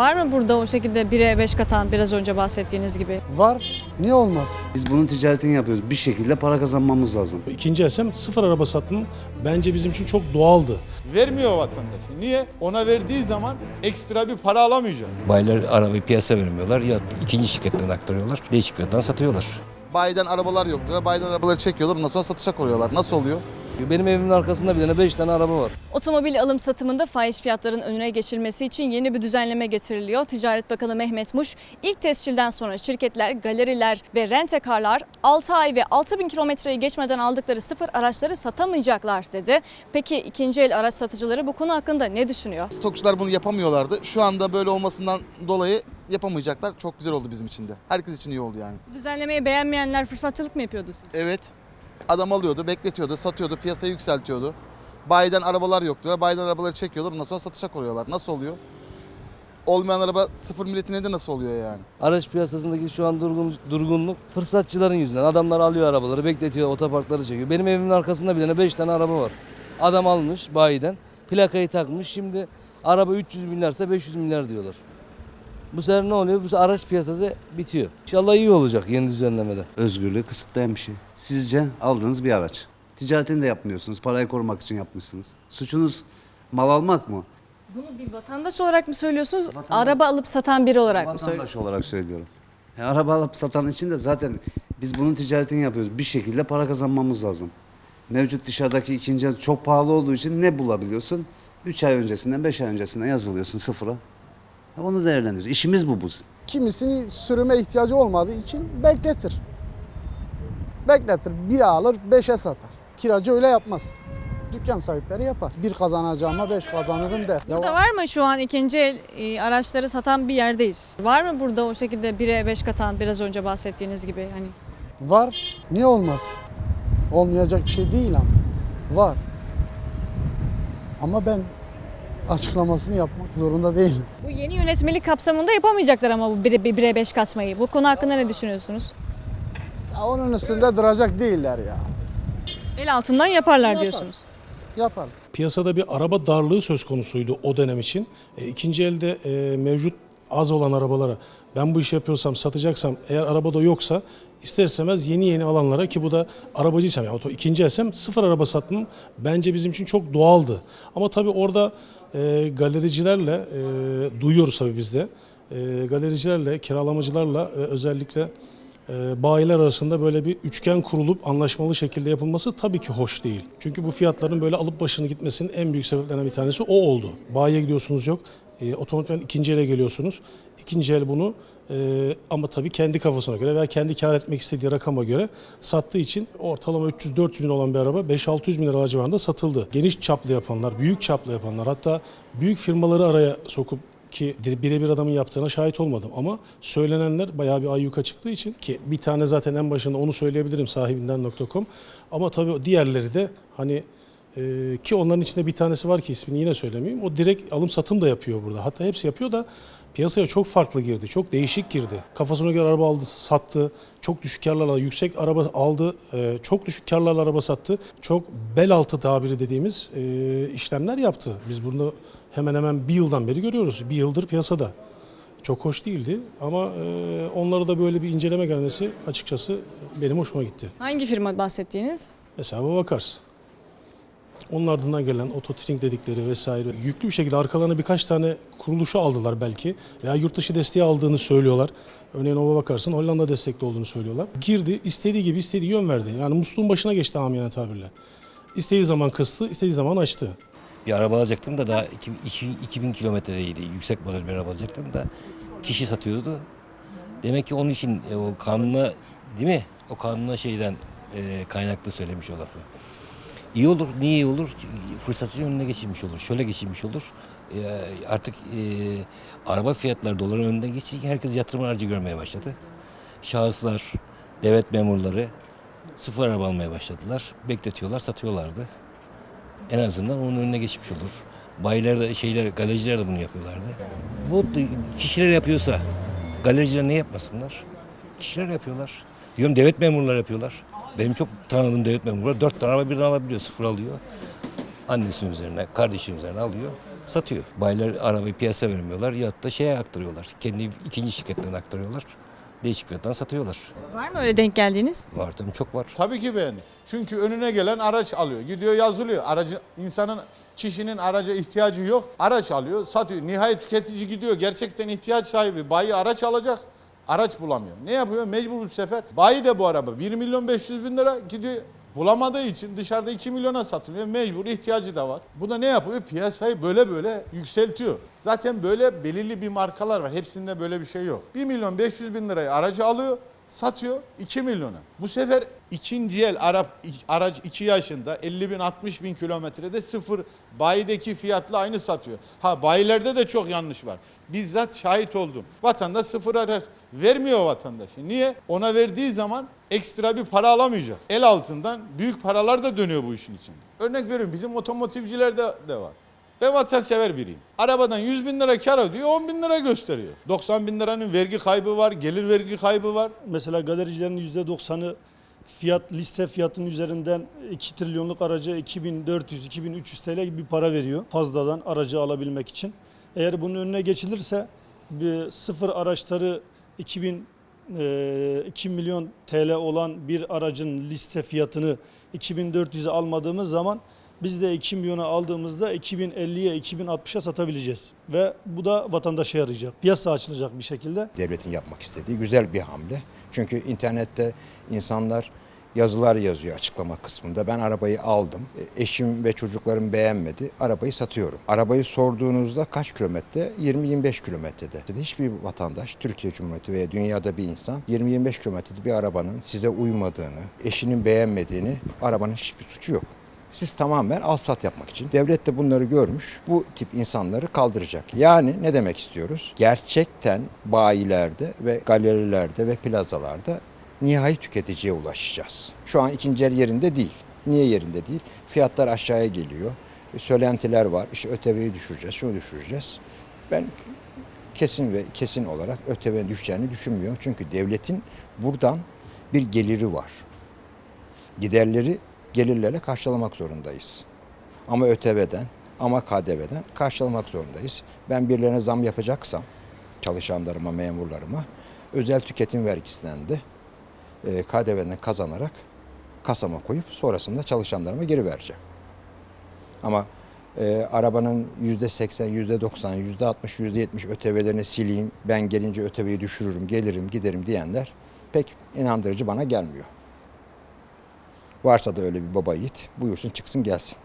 Var mı burada o şekilde 1'e 5 katan biraz önce bahsettiğiniz gibi? Var. Niye olmaz? Biz bunun ticaretini yapıyoruz. Bir şekilde para kazanmamız lazım. İkinci esem sıfır araba satımı bence bizim için çok doğaldı. Vermiyor vatandaş. Niye? Ona verdiği zaman ekstra bir para alamayacak. Bayiler arabayı piyasa vermiyorlar ya ikinci şirketlerine aktarıyorlar. Değişik fiyattan satıyorlar. Bayiden arabalar yoktur. Bayiden arabaları çekiyorlar. Ondan sonra satışa koyuyorlar. Nasıl oluyor? Benim evimin arkasında bir tane 5 tane araba var. Otomobil alım satımında fahiş fiyatların önüne geçilmesi için yeni bir düzenleme getiriliyor. Ticaret Bakanı Mehmet Muş ilk tescilden sonra şirketler, galeriler ve rentekarlar 6 ay ve 6 bin kilometreyi geçmeden aldıkları sıfır araçları satamayacaklar dedi. Peki ikinci el araç satıcıları bu konu hakkında ne düşünüyor? Stokçular bunu yapamıyorlardı. Şu anda böyle olmasından dolayı yapamayacaklar. Çok güzel oldu bizim için de. Herkes için iyi oldu yani. Düzenlemeyi beğenmeyenler fırsatçılık mı yapıyordu siz? Evet. Adam alıyordu, bekletiyordu, satıyordu, piyasayı yükseltiyordu. Bayiden arabalar yoktu. Bayiden arabaları çekiyorlar. Ondan sonra satışa koyuyorlar. Nasıl oluyor? Olmayan araba sıfır milletine de nasıl oluyor yani? Araç piyasasındaki şu an durgun, durgunluk fırsatçıların yüzünden. Adamlar alıyor arabaları, bekletiyor, otoparkları çekiyor. Benim evimin arkasında tane 5 tane araba var. Adam almış bayiden, plakayı takmış. Şimdi araba 300 milyarsa 500 milyar diyorlar. Bu sefer ne oluyor? Bu sefer araç piyasası bitiyor. İnşallah iyi olacak yeni düzenlemede. Özgürlüğü kısıtlayan bir şey. Sizce aldığınız bir araç. Ticaretini de yapmıyorsunuz. Parayı korumak için yapmışsınız. Suçunuz mal almak mı? Bunu bir vatandaş olarak mı söylüyorsunuz? Araba alıp satan biri olarak mı söylüyorsunuz? Vatandaş olarak söylüyorum. Ya, araba alıp satan için de zaten biz bunun ticaretini yapıyoruz. Bir şekilde para kazanmamız lazım. Mevcut dışarıdaki ikinci el çok pahalı olduğu için ne bulabiliyorsun? 3 ay öncesinden 5 ay öncesinden yazılıyorsun sıfıra. Ya Onu değerlendiriyoruz. İşimiz bu bizim. Kimisini sürüme ihtiyacı olmadığı için bekletir. Bekletir. Bir alır, beşe satar. Kiracı öyle yapmaz. Dükkan sahipleri yapar. Bir kazanacağıma beş kazanırım der. Ya Burada var mı şu an ikinci el e, araçları satan bir yerdeyiz? Var mı burada o şekilde 1'e 5 katan biraz önce bahsettiğiniz gibi hani? Var. Niye olmaz? Olmayacak bir şey değil ama. Var. Ama ben açıklamasını yapmak zorunda değilim. Bu yeni yönetmelik kapsamında yapamayacaklar ama bu 1'e 1'e 5 katmayı. Bu konu hakkında ne düşünüyorsunuz? Ya onun üstünde duracak değiller ya. El altından yaparlar Yapar. diyorsunuz. Yapar. Piyasada bir araba darlığı söz konusuydu o dönem için. E, ikinci elde e, mevcut az olan arabalara ben bu işi yapıyorsam satacaksam eğer arabada yoksa ister istemez yeni yeni alanlara ki bu da arabacıysam yani ikinci elsem sıfır araba satmam bence bizim için çok doğaldı. Ama tabii orada e, galericilerle e, duyuyoruz tabii biz de e, galericilerle kiralamacılarla ve özellikle e, bayiler arasında böyle bir üçgen kurulup anlaşmalı şekilde yapılması tabii ki hoş değil. Çünkü bu fiyatların böyle alıp başını gitmesinin en büyük sebeplerinden bir tanesi o oldu. Bayiye gidiyorsunuz yok, e, otomatikman ikinci ele geliyorsunuz. İkinci el bunu e, ama tabii kendi kafasına göre veya kendi kar etmek istediği rakama göre sattığı için ortalama 300-400 bin olan bir araba 5-600 bin lira civarında satıldı. Geniş çaplı yapanlar, büyük çaplı yapanlar hatta büyük firmaları araya sokup ki birebir adamın yaptığına şahit olmadım ama söylenenler bayağı bir ayyuka çıktığı için ki bir tane zaten en başında onu söyleyebilirim sahibinden.com ama tabii diğerleri de hani e, ki onların içinde bir tanesi var ki ismini yine söylemeyeyim o direkt alım satım da yapıyor burada hatta hepsi yapıyor da piyasaya çok farklı girdi çok değişik girdi kafasına göre araba aldı sattı çok düşük karlarla yüksek araba aldı e, çok düşük karlarla araba sattı çok bel altı tabiri dediğimiz e, işlemler yaptı biz bunu hemen hemen bir yıldan beri görüyoruz. Bir yıldır piyasada. Çok hoş değildi ama e, onlara da böyle bir inceleme gelmesi açıkçası benim hoşuma gitti. Hangi firma bahsettiğiniz? Hesaba bakarsın. Onun ardından gelen ototring dedikleri vesaire yüklü bir şekilde arkalarına birkaç tane kuruluşu aldılar belki veya yurt dışı desteği aldığını söylüyorlar. Örneğin ova bakarsın Hollanda destekli olduğunu söylüyorlar. Girdi istediği gibi istediği yön verdi. Yani musluğun başına geçti amiyane tabirle. İstediği zaman kıstı, istediği zaman açtı. Bir araba alacaktım da daha iki- iki- 2000 kilometredeydi. Yüksek model bir araba alacaktım da kişi satıyordu. Demek ki onun için e, o kanuna değil mi? O kanuna şeyden e, kaynaklı söylemiş o lafı. İyi olur. Niye iyi olur? Fırsatçının önüne geçilmiş olur. Şöyle geçilmiş olur. E, artık e, araba fiyatları doların önünde geçince herkes yatırım aracı görmeye başladı. Şahıslar, devlet memurları sıfır araba almaya başladılar. Bekletiyorlar, satıyorlardı. En azından onun önüne geçmiş olur. Bayiler de şeyler, galericiler de bunu yapıyorlardı. Bu kişiler yapıyorsa galericiler ne yapmasınlar? Kişiler yapıyorlar. Diyorum devlet memurları yapıyorlar. Benim çok tanıdığım devlet memuru var. Dört tane araba birden alabiliyor, sıfır alıyor. Annesinin üzerine, kardeşinin üzerine alıyor, satıyor. Bayiler arabayı piyasa vermiyorlar ya da şeye aktarıyorlar. Kendi ikinci şirketlerine aktarıyorlar. Değişik fiyattan satıyorlar. Var mı öyle denk geldiğiniz? Var tabii çok var. Tabii ki beğendi. Çünkü önüne gelen araç alıyor. Gidiyor yazılıyor. Aracı insanın kişinin araca ihtiyacı yok. Araç alıyor, satıyor. Nihayet tüketici gidiyor. Gerçekten ihtiyaç sahibi bayi araç alacak. Araç bulamıyor. Ne yapıyor? Mecbur bu sefer. Bayi de bu araba 1 milyon 500 bin lira gidiyor. Bulamadığı için dışarıda 2 milyona satılıyor. Mecbur ihtiyacı da var. Bu da ne yapıyor? Piyasayı böyle böyle yükseltiyor. Zaten böyle belirli bir markalar var. Hepsinde böyle bir şey yok. 1 milyon 500 bin lirayı aracı alıyor satıyor 2 milyona. Bu sefer ikinci el Arap araç 2 yaşında 50 bin 60 bin kilometrede sıfır bayideki fiyatla aynı satıyor. Ha bayilerde de çok yanlış var. Bizzat şahit oldum. Vatandaş sıfır arar. Vermiyor vatandaşı. Niye? Ona verdiği zaman ekstra bir para alamayacak. El altından büyük paralar da dönüyor bu işin içinde. Örnek veriyorum bizim otomotivcilerde de var. Ben vatansever biriyim. Arabadan 100 bin lira kar ödüyor 10 bin lira gösteriyor. 90 bin liranın vergi kaybı var, gelir vergi kaybı var. Mesela galericilerin %90'ı fiyat liste fiyatının üzerinden 2 trilyonluk araca 2400-2300 TL gibi bir para veriyor fazladan aracı alabilmek için. Eğer bunun önüne geçilirse bir sıfır araçları 2000 e, 2 milyon TL olan bir aracın liste fiyatını 2400'e almadığımız zaman biz de 2 milyona aldığımızda 2050'ye 2060'a satabileceğiz. Ve bu da vatandaşa yarayacak. Piyasa açılacak bir şekilde. devletin yapmak istediği güzel bir hamle. Çünkü internette insanlar yazılar yazıyor açıklama kısmında. Ben arabayı aldım. E, Eşim ve çocuklarım beğenmedi. Arabayı satıyorum. Arabayı sorduğunuzda kaç kilometre? 20-25 kilometrede. Hiçbir vatandaş, Türkiye Cumhuriyeti veya dünyada bir insan 20-25 kilometrede bir arabanın size uymadığını, eşinin beğenmediğini, arabanın hiçbir suçu yok. Siz tamamen al sat yapmak için. Devlet de bunları görmüş. Bu tip insanları kaldıracak. Yani ne demek istiyoruz? Gerçekten bayilerde ve galerilerde ve plazalarda nihai tüketiciye ulaşacağız. Şu an ikinci el yerinde değil. Niye yerinde değil? Fiyatlar aşağıya geliyor. Söylentiler var. İşte ÖTV'yi düşüreceğiz, şunu düşüreceğiz. Ben kesin ve kesin olarak ÖTV'nin düşeceğini düşünmüyorum. Çünkü devletin buradan bir geliri var. Giderleri gelirlerle karşılamak zorundayız. Ama ÖTV'den ama KDV'den karşılamak zorundayız. Ben birilerine zam yapacaksam çalışanlarıma, memurlarıma özel tüketim vergisinden de e, KDV'den kazanarak kasama koyup sonrasında çalışanlarıma geri vereceğim. Ama e, arabanın yüzde seksen, yüzde doksan, yüzde altmış, yüzde yetmiş ÖTV'lerini sileyim, ben gelince ÖTV'yi düşürürüm, gelirim, giderim diyenler pek inandırıcı bana gelmiyor. Varsa da öyle bir baba yiğit buyursun çıksın gelsin.